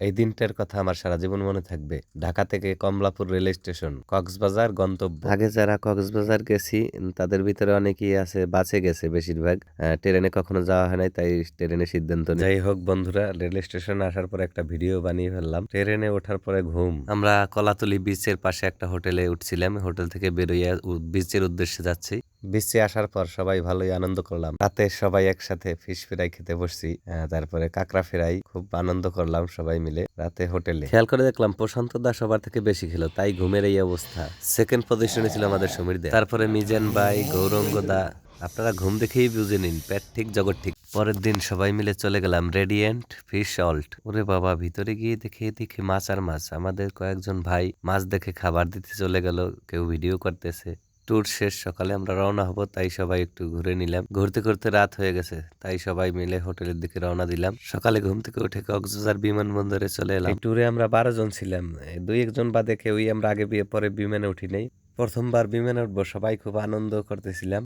এই দিনটার কথা আমার সারা জীবন মনে থাকবে। ঢাকা থেকে কমলাপুর রেল স্টেশন কক্সবাজার গন্তব্য। আগে যারা কক্সবাজার গেছি তাদের ভিতরে অনেকেই আছে বাসে গেছে বেশিরভাগ। ট্রেনে কখনো যাওয়া হয় নাই তাই ট্রেনে সিদ্ধান্ত যাই হোক বন্ধুরা রেল স্টেশনে আসার পর একটা ভিডিও বানিয়ে ফেললাম। ট্রেনে ওঠার পরে ঘুম। আমরা কলাতলি বিচের পাশে একটা হোটেলে উঠছিলাম। হোটেল থেকে বেরোইয়া বিচের উদ্দেশ্যে যাচ্ছি। বিচে আসার পর সবাই ভালোই আনন্দ করলাম। রাতে সবাই একসাথে ফিশ ফ্রাই খেতে বসছি তারপরে কাঁকড়া ফ্রাই খুব আনন্দ করলাম সবাই মিলে রাতে হোটেলে। খেয়াল করে দেখলাম প্রশান্ত দা সবার থেকে বেশি খেলো, তাই ঘুমের এই অবস্থা। সেকেন্ড পজিশনে ছিল আমাদের সমীর দা। তারপরে মিজান ভাই, গৌরঙ্গ দা, আপনারা ঘুম দেখেই বুঝে নিন, পেট ঠিক, জগৎ ঠিক। পরের দিন সবাই মিলে চলে গেলাম রেডিয়েন্ট ফিশ সল্ট ওরে বাবা, ভিতরে গিয়ে দেখে দেখে মাছ আর মাছ। আমাদের কয়েকজন ভাই মাছ দেখে খাবার দিতে চলে গেল, কেউ ভিডিও করতেছে। ট্যুর শেষ সকালে আমরা রওনা হব, তাই সবাই একটু ঘুরে নিলাম। ঘুরতে ঘুরতে রাত হয়ে গেছে, তাই সবাই মিলে হোটেলের দিকে রওনা দিলাম। সকালে ঘুম থেকে উঠে কক্সবাজার বিমানবন্দরে চলে এলাম। ট্যুরে আমরা বারো জন ছিলাম। দুই একজন বাদে কেউই আমরা আগে বিয়ে পরে বিমানে উঠি নাই। প্রথমবার বিমানে উঠবো, সবাই খুব আনন্দ করতেছিলাম।